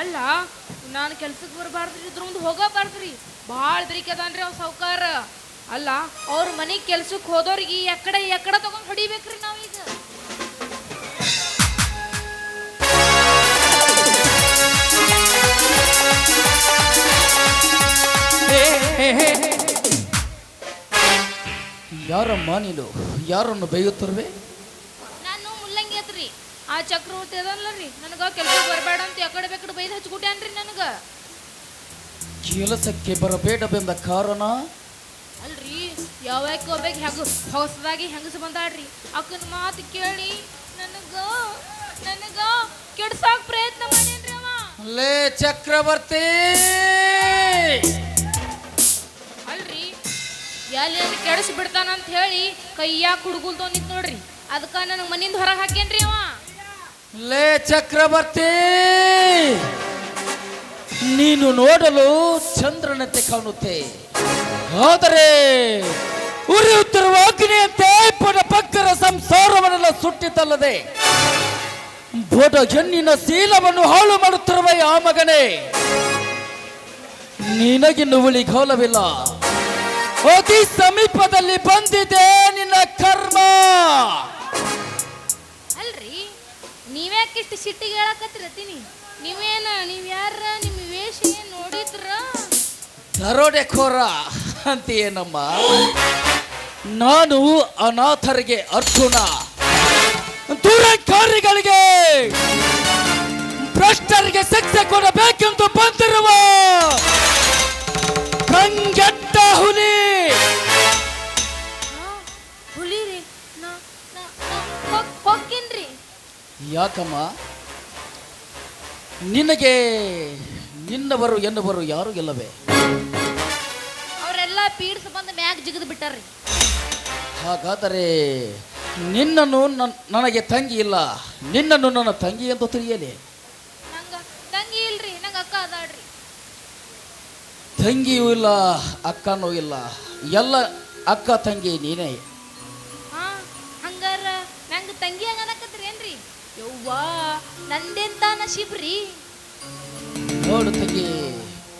ಅಲ್ಲ ನಾನು ಕೆಲ್ಸಕ್ಕೆ ಬರಬಾರ್ದ್ರಿ ಇದ್ರ ಮುಂದೆ ಹೋಗಬಾರ್ದ್ರಿ. ಭಾಳ ತ್ರೀಕೆ ಅದಾನ ರೀ ಅವ್ ಸಾವ್ಕಾರ. ಅಲ್ಲ ಅವ್ರ ಮನೆ ಕೆಲ್ಸಕ್ಕೆ ಹೋದವ್ರಿಗೆ ಎಕ್ಕಡೆ ಎಕ್ಕಡೆ ತಗೊಂಡ್ ಹೊಡಿಬೇಕ್ರಿ ನಾವೀಗ ಯಾರಮ್ಮ ನೀನು? ಯಾರನ್ನು ಬೈಯುತ್ತಿರುವೆ? ನಾನು ಮುಲ್ಲಂಗಿ ಅತ್ರಿ ಆ ಚಕ್ರವರ್ತಿ ಅದಲ್ಲ ರೀ ನನಗ ಕೆಲಸ ಬರಬೇಡ. ಹಚ್ಕೊಟ್ಯಾನ್ರಿ ನನಗ. ಕೆಲಸಕ್ಕೆ ಬರಬೇಡವೆಂದ ಕಾರಣ? ಅಲ್ರಿ ಯಾವಾಗ ಹೋಗ್ಬೇಕು ಹೆಂಗ ಹೊಸದಾಗಿ ಹೆಂಗಸ ಬಂದಾಳ್ರಿ. ಅಕ್ಕನ ಮಾತು ಕೇಳಿ ನನಗ ನನಗ ಕೆಡ್ಸಾಕ್ ಪ್ರಯತ್ನ ಮಾಡೇನ್ರಿ ಅವ. ಲೇ ಚಕ್ರವರ್ತಿ! ಅಲ್ರಿ ಎಲ್ಲಿ ಕೆಡಿಸಿ ಬಿಡ್ತಾನಂತ ಹೇಳಿ ಕೈಯಾಗ ಹುಡುಗುಲ್ದವ್ ನಿಂತ ನೋಡ್ರಿ. ಅದಕ್ಕ ನನಗೆ ಮನಿಂದ ಹೊರಗೆ ಹಾಕೇನ್ರಿ ಅವ. ಲೇ ಚಕ್ರವರ್ತಿ! ನೀನು ನೋಡಲು ಚಂದ್ರನಂತೆ ಕಾಣುತ್ತೆ. ಆದರೆ ಉರಿಯುತ್ತಿರುವ ಅಗ್ನಿಯಂತೆ ಪಕ್ಕರ ಸಂಸಾರವನ್ನೆಲ್ಲ ಸುಟ್ಟಿತಲ್ಲದೆ ಬೋಡ ಹೆಣ್ಣಿನ ಶೀಲವನ್ನು ಹಾಳು ಮಾಡುತ್ತಿರುವ ಆ ಮಗನೇ, ನಿನಗಿನ್ನು ಉಳಿಗೋಲವಿಲ್ಲ. ಅತಿ ಸಮೀಪದಲ್ಲಿ ಬಂದಿದೆ ನಿನ್ನ ಕರ್ಮ. ಅಲ್ರಿ, ನೀವ್ಯಾಕಿಷ್ಟು ಸಿಟ್ಟಿಗೆ ಹೇಳಕತ್ತಿರತ್ತೀನಿ? ನೀವೇನ ನೀವ್ ಯಾರ ನಿಮ್ಮ ಏನ್ ನೋಡಿದ್ರ? ದರೋಡೆಖೋರ ಅಂತೀಯೇನಮ್ಮ? ನಾನು ಅನಾಥರಿಗೆ ಅರ್ಜುನ. ದೂರಕಾರಿಗಳಿಗೆ ಭ್ರಷ್ಟರಿಗೆ ಶಿಕ್ಷೆ ಕೊಡಬೇಕೆಂದು ಬಂದಿರುವ ಕಂಗೆಟ್ಟ ಹುಲಿ. ಹುಲಿ ರೀ ಯಾಕಮ್ಮ? ನಿನಗೆ ನಿನ್ನವರು ಎನ್ನುವರು ಯಾರು ಇಲ್ಲವೇ? ಅವರೆಲ್ಲ ಪೀಡ್ಸ್ ಬಂದು ಮ್ಯಾಗ್ ಜಿಗಿದು ಬಿಟ್ಟಾರ್ರಿ. ಹಾಗಾದರೆ ನಿನ್ನನ್ನು ನನ್- ನನಗೆ ತಂಗಿ ಇಲ್ಲ. ನಿನ್ನನ್ನು ನನ್ನ ತಂಗಿ ಅಂತ ತಿಳಿಯಲಿ. ನಂಗ ತಂಗಿ ಇಲ್ರಿ ನಂಗೆ ಅಕ್ಕ ಅದಾಳ್ರಿ. ತಂಗಿಯೂ ಇಲ್ಲ ಅಕ್ಕನೂ ಇಲ್ಲ. ಎಲ್ಲ ಅಕ್ಕ ತಂಗಿ ನೀನೇ. ಹಾ ಹಂಗಾರ ನಂಗೆ ತಂಗಿ ಹಂಗ ಅನ್ನಕತ್ರಿ ಏನ್ರಿ ಯವ್ವಾ ನಂದೆಂತ ನಶೀಬ್ರಿ? ನೋಡು ತಂಗಿ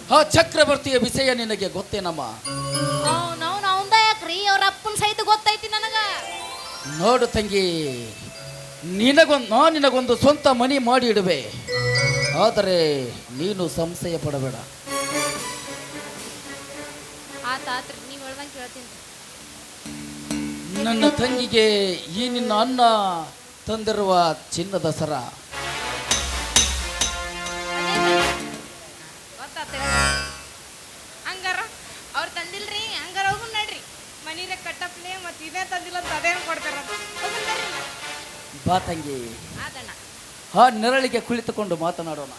ಹಾ ಚಕ್ರವರ್ತಿಯ ವಿಷಯ ನಿನಗೆ ಗೊತ್ತೇನಮ್ಮ ನಾವು ನಾವು ನಾವಂದ ಯಾಕ್ರಿ? ಅವ್ರ ಅಪ್ಪನ ಸಹಿತ ಗೊತ್ತೈತಿ ನನಗ. ನೋಡು ತಂಗಿ ನಿನಗೊಂದು ನಾ ನಿನಗೊಂದು ಸ್ವಂತ ಮನಿ ಮಾಡಿ ಇಡುವೆ ಆದರೆ ನೀನು ಸಂಶಯ ಪಡಬೇಡ. ಆತ ಆತ್ರಿ ನೀವು ಹೇಳ್ದಂಗೆ ಕೇಳ್ತೀನಿ. ನನ್ನ ತಂಗಿಗೆ ಈ ನಿನ್ನ ಅನ್ನ ತಂದಿರುವ ಚಿನ್ನದ ಸರ. ತಂದಿಲ್ಲ ಅಂತ ಅದೇನು ಕೊಡ್ತಾರ? ಬಾ ತಂಗಿ. ಹಾ ಆ ನೆರಳಿಗೆ ಕುಳಿತುಕೊಂಡು ಮಾತನಾಡೋಣ.